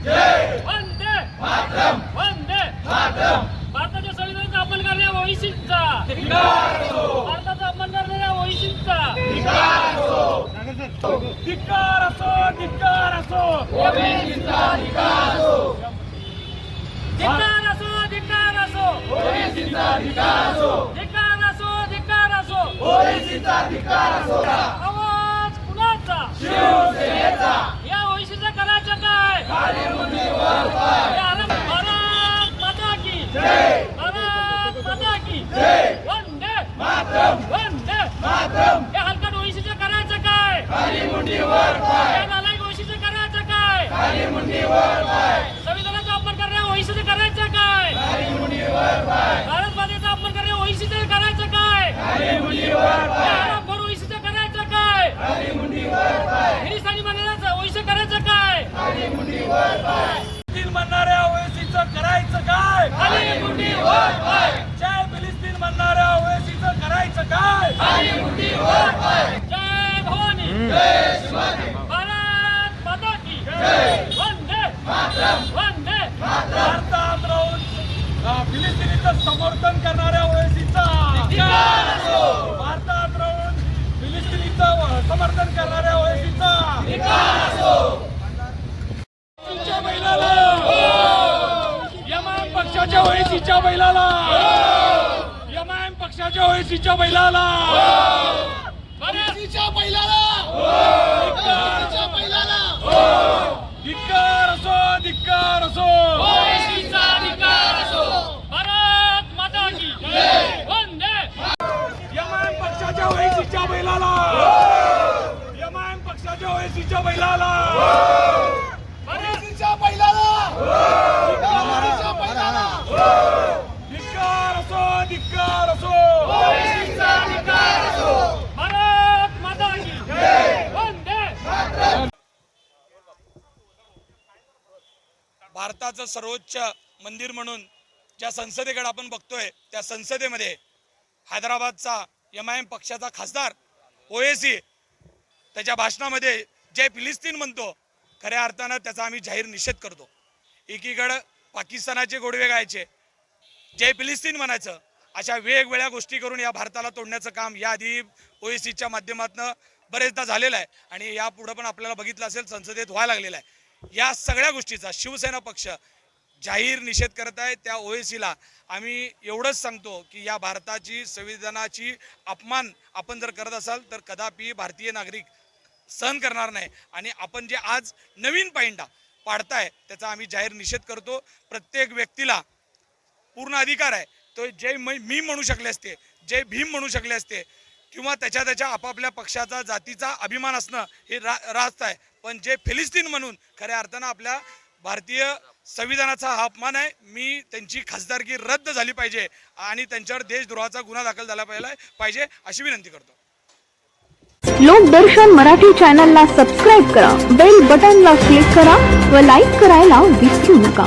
वंदे वंदे भारताच्या संविधानाचा अंमल करणाऱ्या ओळीशींचा भारताचा अंमल करणाऱ्या ओळीशींचा धिक्कार असो धिक्कार असो धिक्कार असो धिक्कार असो धिक्कार असो धिक्कार असो धिक्कार असो धिक्कार असो आवाज कुणाचा फिलिस्तीन म्हणणाऱ्या ओएसीचं करायचं काय? जय फिलिस्तीन म्हणणाऱ्या ओएसीचं करायचं काय? जय भवानी. भारत माता की वंदे. वंदे. भारतात राहून अं, फिलिस्तिनीचं समर्थन करणाऱ्या ओएसीचा. भारतात राहून फिलिस्तिनीचं समर्थन करणाऱ्या ओएसीचा. पक्षाच्या ओएसीच्या बैलाला. यमान पक्षाच्या ओएसीच्या बैलाला. भारत धिक्कार असो धिक्कार असो. असो. भारत माता की वंदे. यमान पक्षाच्या ओएसीच्या बैलाला. पक्षाच्या ओएसीच्या बैलाला भारत धिक्कार असो धिक्कार असो ओळशीचा अधिकार असो भारत माता की वंदे भारताचं सर्वोच्च मंदिर म्हणून ज्या संसदेकडे आपण बघतोय त्या संसदेमध्ये हैदराबादचा एम आय एम पक्षाचा खासदार ओएसी त्याच्या भाषणामध्ये जय फिलिस्तीन म्हणतो. खऱ्या अर्थानं त्याचा आम्ही जाहीर निषेध करतो. एकीकडं पाकिस्तानाचे गोडवे गायचे जय फिलिस्तीन म्हणायचं अशा वेगवेगळ्या गोष्टी करून या भारताला तोडण्याचं काम याआधी ओएसीच्या माध्यमातून बरेचदा झालेलं आहे. आणि यापुढं पण आपल्याला बघितलं असेल संसदेत व्हायला लागलेलं आहे. या सगळ्या गोष्टीचा शिवसेना पक्ष जाहीर निषेध करत आहे. त्या ओएसीला आम्ही एवढंच सांगतो की या भारताची संविधानाची अपमान आपण जर करत असाल तर कदापि भारतीय नागरिक सहन करणार नाही. आणि आपण जे आज नवीन पायंडा पाडताय त्याचा आम्ही जाहीर निषेध करतो. प्रत्येक व्यक्तीला पूर्ण अधिकार आहे. तो जय मी म्हणू शकले असते जय भीम म्हणू शकले असते. किंवा त्याच्या त्याच्या आपापल्या पक्षाचा जातीचा अभिमान असणं हे रा रास्त आहे. पण जे फिलिस्तीन म्हणून खऱ्या अर्थानं आपल्या भारतीय संविधानाचा हा अपमान आहे मी त्यांची खासदारकी रद्द झाली पाहिजे आणि त्यांच्यावर देशद्रोहाचा गुन्हा दाखल झाला पाहिजे पाहिजे अशी विनंती करतो. लोकदर्शन मराठी चॅनलला सबस्क्राईब करा बेल बटनला क्लिक करा व लाईक करायला विसरू नका.